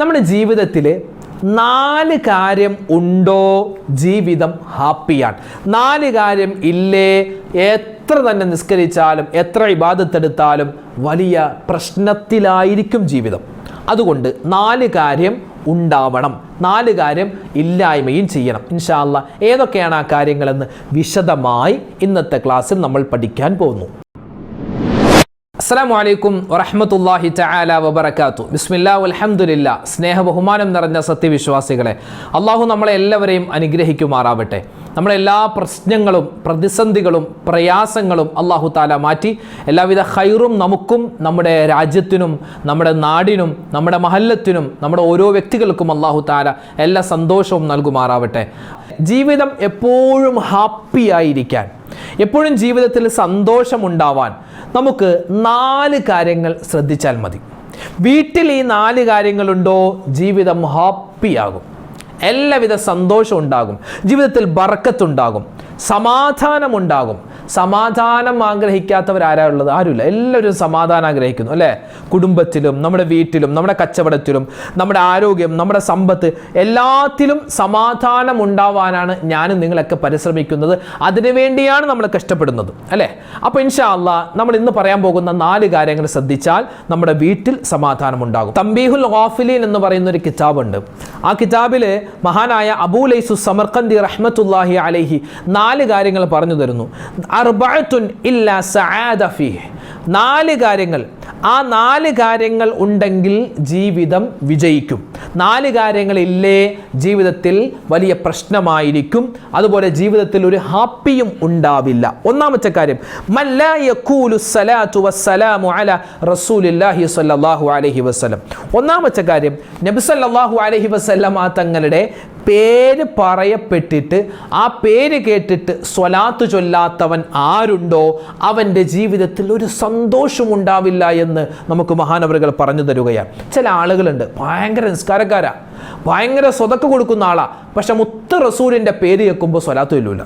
നമ്മുടെ ജീവിതത്തിൽ നാല് കാര്യം ഉണ്ടോ ജീവിതം ഹാപ്പിയാണ്. നാല് കാര്യം ഇല്ലേ എത്ര തന്നെ നിസ്കരിച്ചാലും എത്ര ഇബാദത്തെടുത്താലും വലിയ പ്രശ്നത്തിലായിരിക്കും ജീവിതം. അതുകൊണ്ട് നാല് കാര്യം ഉണ്ടാവണം. നാല് കാര്യം ഇല്ലായ്മയും ചെയ്യണം. ഇൻഷാല്ല ഏതൊക്കെയാണ് ആ കാര്യങ്ങളെന്ന് വിശദമായി ഇന്നത്തെ ക്ലാസ്സിൽ നമ്മൾ പഠിക്കാൻ പോകുന്നു. അസ്സാം വലൈക്കും വറഹമത്തല്ലാഹി തആല വബർക്കാത്തു ബിസ്മില്ലാ അലഹമുല്ല സ്നേഹ ബഹുമാനം നിറഞ്ഞ സത്യവിശ്വാസികളെ അള്ളാഹു നമ്മളെ എല്ലാവരെയും അനുഗ്രഹിക്കുമാറാവട്ടെ. നമ്മളെ എല്ലാ പ്രശ്നങ്ങളും പ്രതിസന്ധികളും പ്രയാസങ്ങളും അള്ളാഹു താല മാറ്റി. എല്ലാവിധ ഹൈറും നമുക്കും നമ്മുടെ രാജ്യത്തിനും നമ്മുടെ നാടിനും നമ്മുടെ മഹല്ലത്തിനും നമ്മുടെ ഓരോ വ്യക്തികൾക്കും അള്ളാഹു താല എല്ലാ സന്തോഷവും നൽകുമാറാവട്ടെ. ജീവിതം എപ്പോഴും ഹാപ്പിയായിരിക്കാൻ എപ്പോഴും ജീവിതത്തിൽ സന്തോഷമുണ്ടാവാൻ നമുക്ക് നാല് കാര്യങ്ങൾ ശ്രദ്ധിച്ചാൽ മതി. വീട്ടിൽ ഈ നാല് കാര്യങ്ങളുണ്ടോ? ജീവിതം ഹാപ്പിയാകും എല്ലാവിധ സന്തോഷം ഉണ്ടാകും. ജീവിതത്തിൽ ബർക്കത്തുണ്ടാകും. സമാധാനമുണ്ടാകും. സമാധാനം ആഗ്രഹിക്കാത്തവർ ആഗ്രഹിക്കാത്തവരാരാ ഉള്ളത് ആരുമില്ല. എല്ലാവരും സമാധാനം ആഗ്രഹിക്കുന്നു അല്ലേ? കുടുംബത്തിലും നമ്മുടെ വീട്ടിലും നമ്മുടെ കച്ചവടത്തിലും നമ്മുടെ ആരോഗ്യം നമ്മുടെ സമ്പത്ത് എല്ലാത്തിലും സമാധാനം ഉണ്ടാവാനാണ് ഞാനും നിങ്ങളൊക്കെ പരിശ്രമിക്കുന്നത്. അതിനുവേണ്ടിയാണ് നമ്മൾ കഷ്ടപ്പെടുന്നത് അല്ലേ? അപ്പോൾ ഇൻഷാ അള്ളാ നമ്മൾ ഇന്ന് പറയാൻ പോകുന്ന നാല് കാര്യങ്ങൾ ശ്രദ്ധിച്ചാൽ നമ്മുടെ വീട്ടിൽ സമാധാനം ഉണ്ടാകും. തമ്പീഹുൽ ഓഫിലീൻ എന്ന് പറയുന്ന ഒരു കിതാബുണ്ട്. ആ കിതാബിൽ മഹാനായ അബൂലൈസു സമർക്കന്തി റഹ്മത്തുല്ലാഹി അലൈഹി നാല് കാര്യങ്ങൾ പറഞ്ഞു തരുന്നു. അർബഅത്തുൻ ഇല്ല സആദ നാല് കാര്യങ്ങൾ. ആ നാല് കാര്യങ്ങൾ ഉണ്ടെങ്കിൽ ജീവിതം വിജയിക്കും. നാല് കാര്യങ്ങളില്ലേ ജീവിതത്തിൽ വലിയ പ്രശ്നമായിരിക്കും. അതുപോലെ ജീവിതത്തിൽ ഒരു ഹാപ്പിയും ഉണ്ടാവില്ല. ഒന്നാമത്തെ കാര്യം റസൂലില്ലാഹി സ്വല്ലല്ലാഹു അലൈഹി വസല്ലം. ഒന്നാമത്തെ കാര്യം നബി സ്വല്ലല്ലാഹു അലൈഹി വസല്ലം ആ തങ്ങളുടെ പേര് പറയപ്പെട്ടിട്ട് ആ പേര് കേട്ടിട്ട് സ്വലാത്ത് ചൊല്ലാത്തവൻ ആരുണ്ടോ? അവന്റെ ജീവിതത്തിൽ ഒരു സന്തോഷം ഉണ്ടാവില്ല എന്ന് നമുക്ക് മഹാനവറുകൾ പറഞ്ഞു തരുകയാണ്. ചില ആളുകളുണ്ട് ഭയങ്കര നിസ്കാരക്കാരാ ഭയങ്കര സ്വതക്ക് കൊടുക്കുന്ന ആളാ. പക്ഷെ മുത്ത് റസൂലിന്റെ പേര് കേൾക്കുമ്പോൾ സ്വലാത്ത് ചൊല്ലൂല.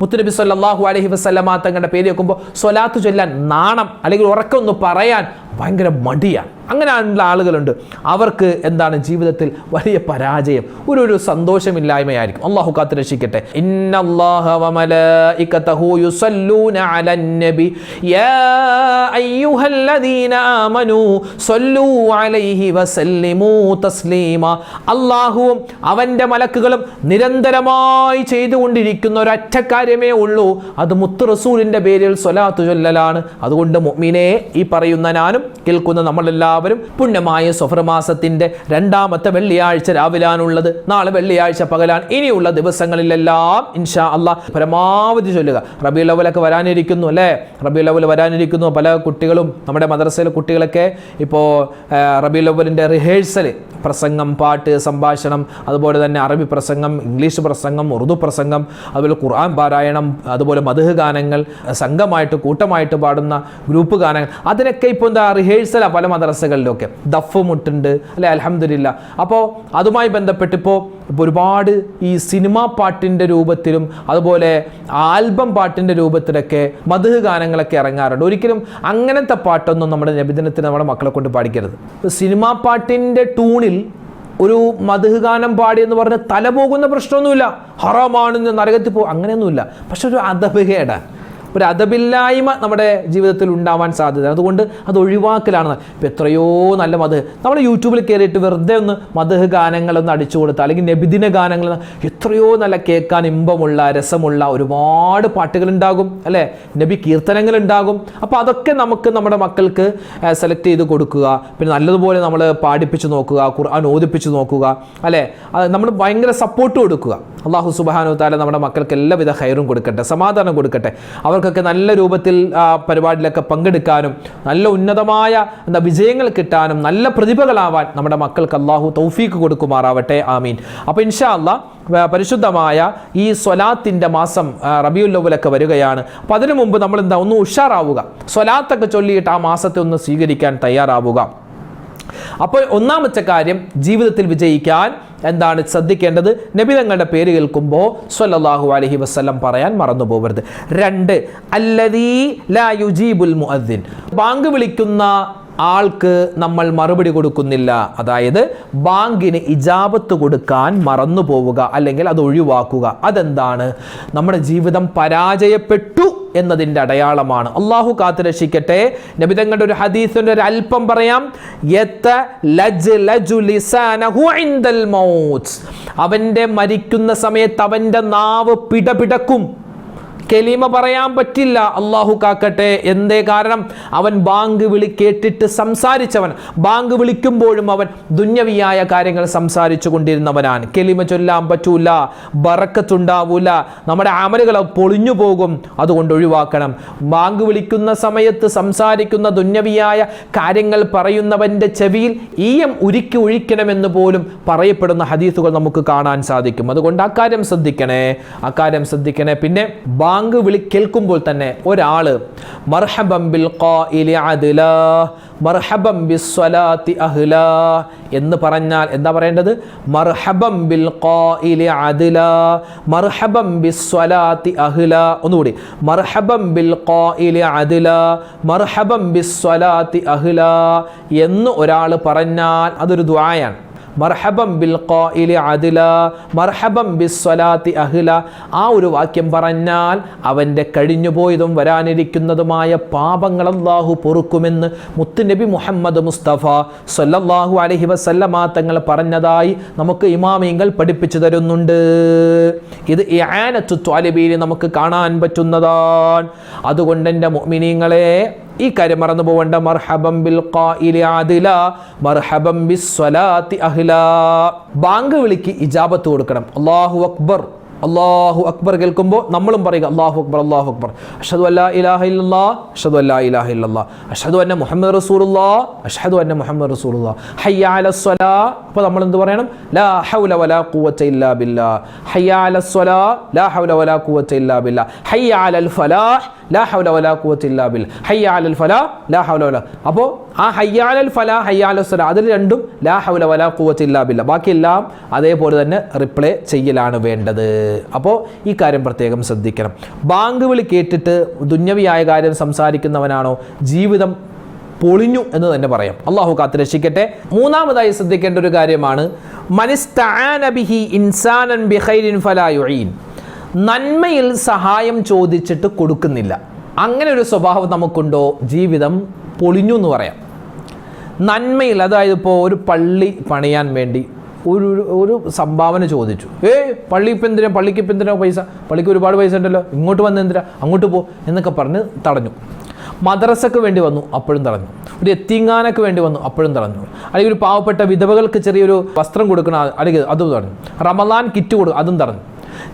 മുത്തുനബി സല്ലാഹു അലഹി വസല്ലമ തങ്ങളുടെ പേര് കേൾക്കുമ്പോൾ സ്വലാത്ത് ചൊല്ലാൻ നാണം അല്ലെങ്കിൽ ഉറക്കം പറയാൻ ഭയങ്കര മടിയാണ് അങ്ങനെയുള്ള ആളുകളുണ്ട്. അവർക്ക് എന്താണ് ജീവിതത്തിൽ വലിയ പരാജയം ഒരു ഒരു സന്തോഷമില്ലായ്മയായിരിക്കും. അള്ളാഹു കാത്ത് രക്ഷിക്കട്ടെ. അള്ളാഹുവും അവന്റെ മലക്കുകളും നിരന്തരമായി ചെയ്തുകൊണ്ടിരിക്കുന്ന ഒരൊറ്റ കാര്യമേ ഉള്ളൂ. അത് മുത്ത് റസൂലിന്റെ പേരിൽ സ്വലാത്തു ചൊല്ലലാണ്. അതുകൊണ്ട് മുഅ്മിനെ ഈ പറയുന്ന ഞാനും കേൾക്കുന്ന നമ്മളെല്ലാവരും പുണ്യമായ സ്വഫർമാസത്തിന്റെ രണ്ടാമത്തെ വെള്ളിയാഴ്ച രാവിലാണുള്ളത്. നാളെ വെള്ളിയാഴ്ച പകലാണ്. ഇനിയുള്ള ദിവസങ്ങളിലെല്ലാം ഇൻഷാ അള്ളാഹ് പരമാവധി ചൊല്ലുക. റബി ലവലൊക്കെ വരാനിരിക്കുന്നു അല്ലേ? റബി ലവൽ വരാനിരിക്കുന്നു. പല കുട്ടികളും നമ്മുടെ മദ്രസയിലെ കുട്ടികളൊക്കെ ഇപ്പോൾ റബി ലവലിന്റെ റിഹേഴ്സൽ പ്രസംഗം പാട്ട് സംഭാഷണം അതുപോലെ തന്നെ അറബി പ്രസംഗം ഇംഗ്ലീഷ് പ്രസംഗം ഉറുദു പ്രസംഗം അതുപോലെ ഖുർആൻ പാരായണം അതുപോലെ മധുഹ ഗാനങ്ങൾ സംഘമായിട്ട് കൂട്ടമായിട്ട് പാടുന്ന ഗ്രൂപ്പ് ഗാനങ്ങൾ. അതിനൊക്കെ ഇപ്പോൾ എന്താ റിഹേഴ്സലാണ് പല മദ്രസകളിലൊക്കെ. ദഫ് മുട്ടുണ്ട് അല്ലെ? അലഹമില്ല അപ്പോൾ അതുമായി ബന്ധപ്പെട്ട് ഇപ്പോൾ ഒരുപാട് ഈ സിനിമാ പാട്ടിന്റെ രൂപത്തിലും അതുപോലെ ആൽബം പാട്ടിന്റെ രൂപത്തിലൊക്കെ മധുഹ് ഗാനങ്ങളൊക്കെ ഇറങ്ങാറുണ്ട്. ഒരിക്കലും അങ്ങനത്തെ പാട്ടൊന്നും നമ്മുടെ നബിദിനത്തിന് നമ്മുടെ മക്കളെ കൊണ്ട് പാടിക്കരുത്. സിനിമാ പാട്ടിന്റെ ടൂണിൽ ഒരു മധുഹ് ഗാനം പാടി എന്ന് പറഞ്ഞ് തല പോകുന്ന പ്രശ്നമൊന്നുമില്ല. ഹറാമാണെന്ന് നരകത്തിൽ പോകും അങ്ങനെയൊന്നുമില്ല. പക്ഷെ ഒരു അധബഹേടാണ് ഒരു അതബില്ലായ്മ നമ്മുടെ ജീവിതത്തിൽ ഉണ്ടാവാൻ സാധ്യത അതുകൊണ്ട് അത് ഒഴിവാക്കലാണ്. ഇപ്പം എത്രയോ നല്ല മത് നമ്മൾ യൂട്യൂബിൽ കയറിയിട്ട് വെറുതെ ഒന്ന് മധുഹ് ഗാനങ്ങളൊന്ന് അടിച്ചു കൊടുത്താൽ അല്ലെങ്കിൽ നബിദിന ഗാനങ്ങൾ എത്രയോ നല്ല കേൾക്കാൻ ഇമ്പമുള്ള രസമുള്ള ഒരുപാട് പാട്ടുകളുണ്ടാകും അല്ലേ? നബി കീർത്തനങ്ങൾ ഉണ്ടാകും അപ്പോൾ അതൊക്കെ നമുക്ക് നമ്മുടെ മക്കൾക്ക് സെലക്ട് ചെയ്ത് കൊടുക്കുക. പിന്നെ നല്ലതുപോലെ നമ്മൾ പാടിപ്പിച്ച് നോക്കുക ഖുർആൻ ഓദിപ്പിച്ച് നോക്കുക അല്ലേ? നമ്മൾ ഭയങ്കര സപ്പോർട്ട് കൊടുക്കുക. അള്ളാഹു സുബാനു താല നമ്മുടെ മക്കൾക്ക് എല്ലാവിധ ഹൈറും കൊടുക്കട്ടെ സമാധാനം കൊടുക്കട്ടെ. അവർക്കൊക്കെ നല്ല രൂപത്തിൽ ആ പരിപാടിയിലൊക്കെ പങ്കെടുക്കാനും നല്ല ഉന്നതമായ എന്താ വിജയങ്ങൾ കിട്ടാനും നല്ല പ്രതിഭകളാവാൻ നമ്മുടെ മക്കൾക്ക് അള്ളാഹു തൗഫീക്ക് കൊടുക്കുമാറാവട്ടെ. ആമീൻ. അപ്പോൾ ഇൻഷാ അള്ളാഹ് പരിശുദ്ധമായ ഈ സ്വലാത്തിന്റെ മാസം റബിയുല്ലവലൊക്കെ വരികയാണ്. അപ്പം അതിനു മുമ്പ് നമ്മൾ എന്താ ഒന്ന് ഉഷാറാവുക. സ്വലാത്തൊക്കെ ചൊല്ലിയിട്ട് ആ മാസത്തെ ഒന്ന് സ്വീകരിക്കാൻ തയ്യാറാവുക. അപ്പോൾ ഒന്നാമത്തെ കാര്യം ജീവിതത്തിൽ വിജയിക്കാൻ എന്താണ് ശ്രദ്ധിക്കേണ്ടത്? നബിതങ്ങളുടെ പേര് കേൾക്കുമ്പോൾ സൊല്ലാഹു അലഹി വസ്ലം പറയാൻ മറന്നു പോകരുത് രണ്ട് അല്ലദീ ലാ യുജീബുൽ മുഅദ്ദിൻ. ബാങ്ക് വിളിക്കുന്ന ആൾക്ക് നമ്മൾ മറുപടി കൊടുക്കുന്നില്ല. അതായത് ബാങ്കിന് ഇജാബത്ത് കൊടുക്കാൻ മറന്നു പോവുക അല്ലെങ്കിൽ അത് ഒഴിവാക്കുക. അതെന്താണ്? നമ്മുടെ ജീവിതം പരാജയപ്പെട്ടു. എന്നതിന്റെ അടയാളമാണ്. അള്ളാഹു കാത്തു രക്ഷിക്കട്ടെ നബിതങ്ങളുടെ ഒരു ഹദീസിന്റെ ഒരു അല്പം പറയാം. യത്ത ലജ് ലജു ഇൻദൽ മൗത്ത്. അവന്റെ മരിക്കുന്ന സമയത്ത് അവന്റെ നാവ് പിടപിടക്കും. കെലിമ പറയാൻ പറ്റില്ല. അള്ളാഹു കാക്കട്ടെ എന്തേ കാരണം? അവൻ ബാങ്ക് വിളി കേട്ടിട്ട് സംസാരിച്ചവൻ. ബാങ്ക് വിളിക്കുമ്പോഴും അവൻ ദുന്യവിയായ കാര്യങ്ങൾ സംസാരിച്ചു കൊണ്ടിരുന്നവനാണ്. കെലിമ ചൊല്ലാൻ പറ്റൂല ബറക്കത്തുണ്ടാവൂല. നമ്മുടെ അമലുകൾ പൊളിഞ്ഞു പോകും. അതുകൊണ്ട് ഒഴിവാക്കണം. ബാങ്ക് വിളിക്കുന്ന സമയത്ത് സംസാരിക്കുന്ന ദുന്യവിയായ കാര്യങ്ങൾ പറയുന്നവന്റെ ചെവിയിൽ ഈയം ഉരുക്കി ഒഴിക്കണമെന്ന് പോലും പറയപ്പെടുന്ന ഹദീസുകൾ നമുക്ക് കാണാൻ സാധിക്കും. അതുകൊണ്ട് അക്കാര്യം ശ്രദ്ധിക്കണേ. അക്കാര്യം ശ്രദ്ധിക്കണേ. പിന്നെ വിളി കേൾക്കുമ്പോൾ തന്നെ ഒരാൾ മർഹബംബിൽ അഹ്ലാ എന്ന് പറഞ്ഞാൽ എന്താ പറയേണ്ടത്? മർഹബം ബിൽ അദ്ലാ മർഹബം ബിസ്വലാത്തി അഹ്ലാ ഒന്നുകൂടി. മർഹബം ബിൽ അദ്ലാ മർഹബം ബിസ്വലാത്തി അഹ്ലാ എന്ന് ഒരാൾ പറഞ്ഞാൽ അതൊരു ദ്വായാണ് മർഹബം ബിൽ അദില മർഹബം ബിസ്വലാത്തി അഹ്ല. ആ ഒരു വാക്യം പറഞ്ഞാൽ അവന്റെ കഴിഞ്ഞുപോയതും വരാനിരിക്കുന്നതുമായ പാപങ്ങൾ അള്ളാഹു പൊറുക്കുമെന്ന് മുത്തുനബി മുഹമ്മദ് മുസ്തഫ സല്ലല്ലാഹു അലൈഹി വസല്ലമ തങ്ങൾ പറഞ്ഞതായി നമുക്ക് ഇമാമിങ്ങൾ പഠിപ്പിച്ചു തരുന്നുണ്ട്. ഇത് ഏനത്തു ത്വാലിബീന് നമുക്ക് കാണാൻ പറ്റുന്നതാണ്. അതുകൊണ്ട് എന്റെ മുഅ്മിനീങ്ങളെ ഈ കാര്യം മറന്നു പോവേണ്ട. മർഹബം ബിൽ ആദില മർഹബം ബിസ് അഹ്ല. ബാങ്ക് വിളിക്ക് ഇജാബത്ത് കൊടുക്കണം. അള്ളാഹു അക്ബർ. അള്ളാഹു അക്ബർ കേൾക്കുമ്പോൾ നമ്മളും പറയുക അള്ളാഹു അക്ബർ അള്ളാഹു അക്ബർ. അഷദു അല്ലാ ഇലാഹ ഇല്ലാ അഷദു അല്ലാ ഇലാഹ ഇല്ലാ അഷദു അന്ന മുഹമ്മദ് റസൂലുള്ള അഷദു അന്ന മുഹമ്മദ് റസൂലുള്ള. ഹയ്യ അലസ്വലാ അപ്പോൾ നമ്മൾ എന്ത് പറയണം? ലാ ഹൗല വലാ ഖുവത ഇല്ലാ ബില്ലാ. ഹയ്യ അലസ്വലാ ലാ ഹൗല വലാ ഖുവത ഇല്ലാ ബില്ലാ. ഹയ്യ അലൽ ഫലാഹ് ലാ ഹൗല വലാ ഖുവത ഇല്ലാ ബില്ലാ. ഹയ്യ അലൽ ഫലാ ലാ ഹൗല വലാ. അപ്പോൾ ആ ഹയ്യാലൽ ഫലാ ഹയ്യാലൽ സ്വല. അതിൽ രണ്ടും ലാ ഹൗല വല കൂവത്തില്ലാ ബില്ല. ബാക്കിയെല്ലാം അതേപോലെ തന്നെ റിപ്ലൈ ചെയ്യലാണ് വേണ്ടത്. അപ്പോൾ ഈ കാര്യം പ്രത്യേകം ശ്രദ്ധിക്കണം. ബാങ്ക് വിളി കേട്ടിട്ട് ദുന്യവിയായ കാര്യം സംസാരിക്കുന്നവനാണോ? ജീവിതം പൊളിഞ്ഞു എന്ന് തന്നെ പറയാം. അള്ളാഹു കാത്ത് രക്ഷിക്കട്ടെ. മൂന്നാമതായി ശ്രദ്ധിക്കേണ്ട ഒരു കാര്യമാണ് മനിസ്തആന ബിഹി ഇൻസാനൻ ബിഖൈരിൻ ഫലാ യുഈൻ. നന്മയിൽ സഹായം ചോദിച്ചിട്ട് കൊടുക്കുന്നില്ല. അങ്ങനെ ഒരു സ്വഭാവം നമുക്കുണ്ടോ? ജീവിതം പൊളിഞ്ഞു എന്ന് പറയാം. നന്മയിൽ അതായത് ഇപ്പോൾ ഒരു പള്ളി പണിയാൻ വേണ്ടി ഒരു ഒരു- സംഭാവന ചോദിച്ചു. ഏയ് പള്ളി ഇപ്പം എന്തിനാ? പള്ളിക്ക് ഇപ്പം എന്തിനാ പൈസ? പള്ളിക്ക് ഒരുപാട് പൈസ ഉണ്ടല്ലോ. ഇങ്ങോട്ട് വന്ന് എന്തിനാ? അങ്ങോട്ട് പോ എന്നൊക്കെ പറഞ്ഞ് തടഞ്ഞു. മദ്രസക്ക് വേണ്ടി വന്നു അപ്പോഴും തടഞ്ഞു. ഒരു എത്തിങ്ങാനക്ക് വേണ്ടി വന്നു അപ്പോഴും തടഞ്ഞു. അല്ലെങ്കിൽ ഒരു പാവപ്പെട്ട വിധവകൾക്ക് ചെറിയൊരു വസ്ത്രം കൊടുക്കണം അല്ലെങ്കിൽ അതും തടഞ്ഞു. റമദാൻ കിറ്റ് കൊടുക്കും അതും തടഞ്ഞു.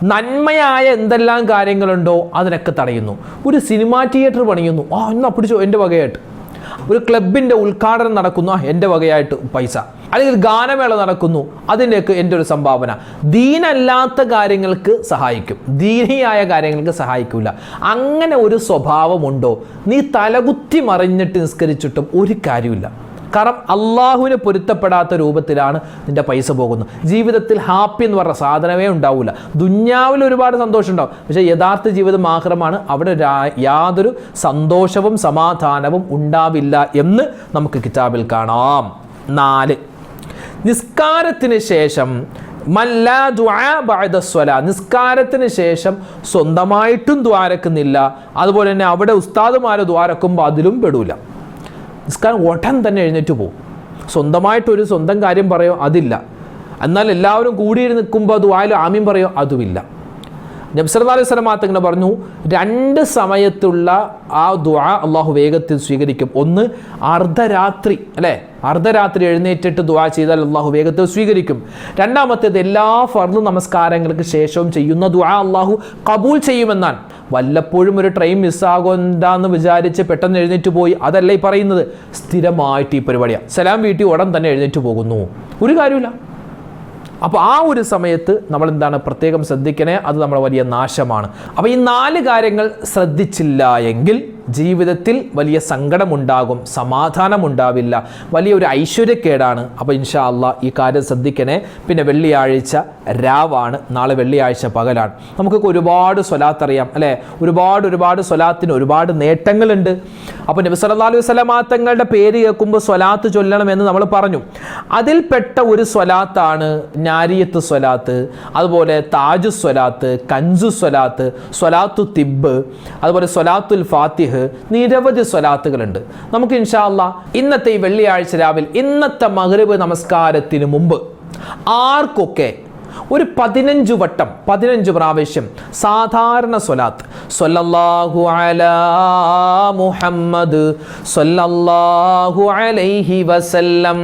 നന്മയായ എന്തെല്ലാം കാര്യങ്ങളുണ്ടോ അതിനൊക്കെ തടയുന്നു. ഒരു സിനിമാ തിയേറ്റർ പണിയുന്നു. ആ എന്നാ പിടിച്ചോ എന്റെ വകയായിട്ട്. ഒരു ക്ലബിന്റെ ഉദ്ഘാടനം നടക്കുന്നു എന്റെ വകയായിട്ട് പൈസ. അല്ലെങ്കിൽ ഗാനമേള നടക്കുന്നു. അതിന്റെയൊക്കെ എന്റെ ഒരു സംഭാവന. ദീനല്ലാത്ത കാര്യങ്ങൾക്ക് സഹായിക്കും. ദീനിയായ കാര്യങ്ങൾക്ക് സഹായിക്കില്ല അങ്ങനെ ഒരു സ്വഭാവമുണ്ടോ? നീ തലകുത്തി മറിഞ്ഞിട്ട് നിസ്കരിച്ചിട്ടും ഒരു കാര്യമില്ല കാരണം അള്ളാഹുവിന് പൊരുത്തപ്പെടാത്ത രൂപത്തിലാണ് നിന്റെ പൈസ പോകുന്നത്. ജീവിതത്തിൽ ഹാപ്പി എന്ന് പറഞ്ഞ സാധനമേ ഉണ്ടാവില്ല ദുന്യാവിൽ ഒരുപാട് സന്തോഷം ഉണ്ടാവും. പക്ഷേ യഥാർത്ഥ ജീവിതം മാത്രമാണ് അവിടെ യാതൊരു സന്തോഷവും സമാധാനവും ഉണ്ടാവില്ല എന്ന് നമുക്ക് കിതാബിൽ കാണാം. നാല്. നിസ്കാരത്തിന് ശേഷം മല്ലാ ദുആ ബഅദ സ്വലാ. നിസ്കാരത്തിന് ശേഷം സ്വന്തമായിട്ടും ദ്വാരക്കുന്നില്ല. അതുപോലെ തന്നെ അവിടെ ഉസ്താദുമാരെ ദ്വാരക്കുമ്പോൾ അതിലും പെടൂല. നിസ്കാരം ഉടൻ തന്നെ എഴുന്നേറ്റ് പോകും സ്വന്തമായിട്ടൊരു സ്വന്തം കാര്യം പറയോ അതില്ല. എന്നാൽ എല്ലാവരും കൂടിയിരുന്ന് നിൽക്കുമ്പോൾ അത് വായാലും ആമീൻ പറയോ അതുമില്ല. നബ്സല്ലാ അലൈഹി ഇങ്ങനെ പറഞ്ഞു രണ്ട് സമയത്തുള്ള ആ ദുആ അള്ളാഹു വേഗത്തിൽ സ്വീകരിക്കും. ഒന്ന് അർദ്ധരാത്രി അല്ലേ? അർദ്ധരാത്രി എഴുന്നേറ്റിട്ട് ദുആ ചെയ്താൽ അള്ളാഹു വേഗത്തിൽ സ്വീകരിക്കും. രണ്ടാമത്തേത് എല്ലാ ഫർദ് നമസ്കാരങ്ങൾക്ക് ശേഷവും ചെയ്യുന്ന ദുആ അള്ളാഹു കബൂൽ ചെയ്യുമെന്നാണ്. വല്ലപ്പോഴും ഒരു ട്രെയിൻ മിസ്സാകൊണ്ടാന്ന് വിചാരിച്ച് പെട്ടെന്ന് എഴുന്നേറ്റ് പോയി അതല്ല ഈ പറയുന്നത്? സ്ഥിരമായിട്ട് ഈ പരിപാടിയാണ് സലാം വീട്ടിൽ ഉടൻ തന്നെ എഴുന്നേറ്റ് പോകുന്നു. ഒരു കാര്യമില്ല അപ്പോൾ ആ ഒരു സമയത്ത് നമ്മൾ എന്താണ് പ്രത്യേകം ശ്രദ്ധിക്കണേ? അത് നമ്മുടെ വലിയ നാശമാണ്. അപ്പോൾ ഈ നാല് കാര്യങ്ങൾ ശ്രദ്ധിച്ചില്ല എങ്കിൽ ജീവിതത്തിൽ വലിയ സങ്കടമുണ്ടാകും സമാധാനമുണ്ടാവില്ല. വലിയൊരു ഐശ്വര്യക്കേടാണ്. അപ്പോൾ ഇൻഷാ അള്ളാ ഈ കാര്യം ശ്രദ്ധിക്കണേ. പിന്നെ വെള്ളിയാഴ്ച രാവാണ്. നാളെ വെള്ളിയാഴ്ച പകലാണ്. നമുക്കൊക്കെ ഒരുപാട് സ്വലാത്ത് അറിയാം അല്ലേ? ഒരുപാട് ഒരുപാട് സ്വലാത്തിന് ഒരുപാട് നേട്ടങ്ങളുണ്ട്. അപ്പോൾ നബി സല്ലല്ലാഹു അലൈഹി വസല്ലമ തങ്ങളുടെ പേര് കേൾക്കുമ്പോൾ സ്വലാത്ത് ചൊല്ലണം എന്ന് നമ്മൾ പറഞ്ഞു. അതിൽപ്പെട്ട ഒരു സ്വലാത്താണ് നാരിയത്ത് സ്വലാത്ത് അതുപോലെ താജു സ്വലാത്ത് കഞ്ചു സ്വലാത്ത് സ്വലാത്തു തിബ് അതുപോലെ സ്വലാത്തുൽ ഫാത്തിഹ് നിരവധി സ്വലാത്തുകളുണ്ട്. നമുക്ക് ഇൻഷാല്ല ഇന്നത്തെ ഈ വെള്ളിയാഴ്ച രാവിലെ ഇന്നത്തെ മഗ്രിബ് നമസ്കാരത്തിന് മുമ്പ് ആർക്കൊക്കെ ഒരു പതിനഞ്ച് വട്ടം പതിനഞ്ച് പ്രാവശ്യം സാധാരണ സ്വലാത്ത് സ്വല്ലല്ലാഹു അലാ മുഹമ്മദ് സ്വല്ലല്ലാഹു അലൈഹി വസല്ലം.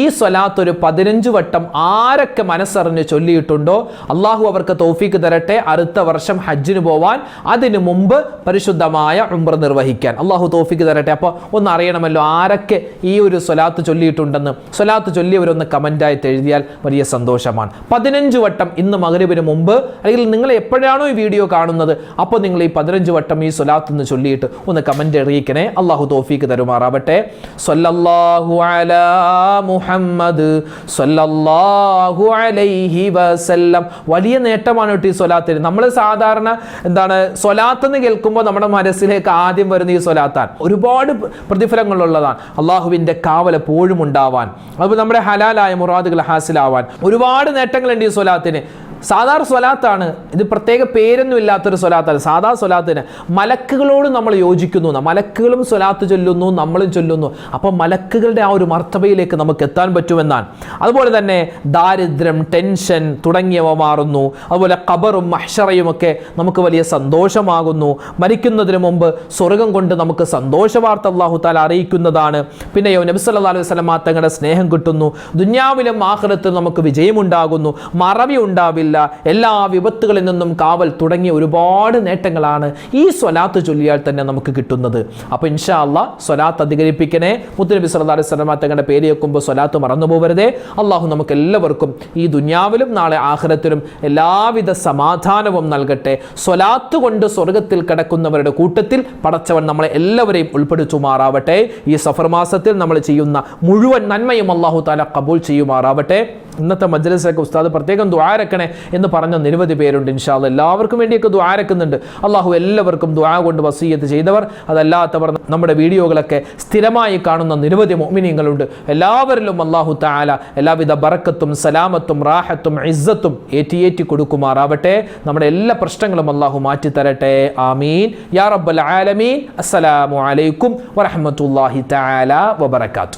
ഈ സ്വലാത്ത് ഒരു പതിനഞ്ച് വട്ടം ആരൊക്കെ മനസ്സറിഞ്ഞ് ചൊല്ലിയിട്ടുണ്ടോ അള്ളാഹു അവർക്ക് തൗഫീക്ക് തരട്ടെ അടുത്ത വർഷം ഹജ്ജിന് പോവാൻ അതിനു മുമ്പ് പരിശുദ്ധമായ ഉംറ നിർവഹിക്കാൻ. അള്ളാഹു തൗഫീക്ക് തരട്ടെ. അപ്പോൾ ഒന്ന് അറിയണമല്ലോ ആരൊക്കെ ഈ ഒരു സ്വലാത്ത് ചൊല്ലിയിട്ടുണ്ടെന്ന്. സ്വലാത്ത് ചൊല്ലിയവരൊന്ന് കമന്റായിട്ട് എഴുതിയാൽ വലിയ സന്തോഷമാണ്. പതിനഞ്ച് വട്ടം ഇന്ന് മകരുവിന് മുമ്പ് അല്ലെങ്കിൽ നിങ്ങൾ എപ്പോഴാണോ ഈ വീഡിയോ കാണുന്നത്? അപ്പോൾ നിങ്ങൾ ഈ പതിനഞ്ച് വട്ടം ഈ സ്വലാത്ത് എന്ന് ചൊല്ലിയിട്ട് ഒന്ന് കമന്റ് അറിയിക്കണേ. അള്ളാഹു തോഫീക്ക് തരുമാറാവട്ടെ. സല്ലല്ലാഹു അലാ മുഹമ്മദ് സല്ലല്ലാഹു അലൈഹി വസല്ലം. വലിയ നേട്ടമാണ് കേട്ടോ ഈ സ്വലാത്തിന്. നമ്മൾ സാധാരണ എന്താണ് സ്വലാത്ത് എന്ന് കേൾക്കുമ്പോൾ നമ്മുടെ മനസ്സിലേക്ക് ആദ്യം വരുന്ന ഈ സ്വലാത്താണ്. ഒരുപാട് പ്രതിഫലങ്ങളുള്ളതാണ്. അള്ളാഹുവിന്റെ കാവൽ എപ്പോഴും ഉണ്ടാവാൻ. അതുപോലെ നമ്മുടെ ഹലാലായ മുറാദുകൾ ഹാസിലാവാൻ. ഒരുപാട് നേട്ടങ്ങളുണ്ട് ഈ സ്വലാത്തിന്. സാധാരണ സ്വലാത്താണ്. ഇത് പ്രത്യേക പേരൊന്നും ഇല്ലാത്തൊരു സ്വലാത്താണ്. സാധാ സ്വലാത്തിന് മലക്കുകളോട് നമ്മൾ യോജിക്കുന്നു. മലക്കുകളും സ്വലാത്ത് ചൊല്ലുന്നു നമ്മളും ചൊല്ലുന്നു. അപ്പം മലക്കുകളുടെ ആ ഒരു മർത്തബയിലേക്ക് നമുക്ക് എത്താൻ പറ്റുമെന്നാണ്. അതുപോലെ തന്നെ ദാരിദ്ര്യം ടെൻഷൻ തുടങ്ങിയവ മാറുന്നു. അതുപോലെ കബറും മഹ്ഷറയും ഒക്കെ നമുക്ക് വലിയ സന്തോഷമാകുന്നു. മരിക്കുന്നതിന് മുമ്പ് സ്വർഗം കൊണ്ട് നമുക്ക് സന്തോഷ വാർത്ത അള്ളാഹു താല അറിയിക്കുന്നതാണ്. പിന്നെയോ നബി സല്ലല്ലാഹു അലൈഹി വസല്ലം തങ്ങളുടെ സ്നേഹം കിട്ടുന്നു. ദുന്യാവിലും ആഖിറത്തിലും നമുക്ക് വിജയമുണ്ടാകുന്നു. മറവി ഉണ്ടാവില്ല. എല്ലാ വിപത്തുകളിൽ നിന്നും കാവൽ തുടങ്ങിയ ഒരുപാട് നേട്ടങ്ങളാണ് ഈ സ്വലാത്ത് ചൊല്ലിയാൽ തന്നെ നമുക്ക് കിട്ടുന്നത്. അപ്പോൾ ഇൻഷാ അല്ല സ്വലാത്ത് അധികരിപ്പിക്കണേ. മുത്തുനബി സല്ലല്ലാഹു അലൈഹി വസല്ലം തങ്ങളുടെ പേര് വെക്കുമ്പോൾ സ്വലാത്ത് മറന്നു പോകരുതേ അള്ളാഹു നമുക്ക് എല്ലാവർക്കും ഈ ദുന്യാവിലും നാളെ ആഖിറത്തിലും എല്ലാവിധ സമാധാനവും നൽകട്ടെ. സ്വലാത്ത് കൊണ്ട് സ്വർഗത്തിൽ കിടക്കുന്നവരുടെ കൂട്ടത്തിൽ പടച്ചവൻ നമ്മളെ എല്ലാവരെയും ഉൾപ്പെടുത്തുമാറാവട്ടെ. ഈ സഫർ മാസത്തിൽ നമ്മൾ ചെയ്യുന്ന മുഴുവൻ നന്മയും അള്ളാഹു താല കബൂൾ ചെയ്യുമാറാവട്ടെ. ഇന്നത്തെ മജ്ലിസിലൊക്കെ ഉസ്താദ് പ്രത്യേകം ദ്വാരക്കണേ എന്ന് പറഞ്ഞ നിരവധി പേരുണ്ട് ഇൻഷാ ഇൻഷാല്ല എല്ലാവർക്കും വേണ്ടിയൊക്കെ ദ്വാരക്കുന്നുണ്ട് അള്ളാഹു എല്ലാവർക്കും ദ്വാ കൊണ്ട് വസീയത്ത് ചെയ്തവർ അതല്ലാത്തവർ നമ്മുടെ വീഡിയോകളൊക്കെ സ്ഥിരമായി കാണുന്ന നിരവധി മോമിനിയങ്ങളുണ്ട് എല്ലാവരിലും അള്ളാഹു താല എല്ലാവിധ ബറക്കത്തും സലാമത്തും റാഹത്തും ഇസ്സത്തും ഏറ്റിയേറ്റി ഏറ്റി കൊടുക്കുമാറാവട്ടെ. നമ്മുടെ എല്ലാ പ്രശ്നങ്ങളും അള്ളാഹു മാറ്റി തരട്ടെ ആമീൻ. യാ റബ്ബൽ ആലമീൻ. അസ്സലാമു അലൈക്കും വറഹ്മത്തുള്ളാഹി തആല വബറകാതുഹു.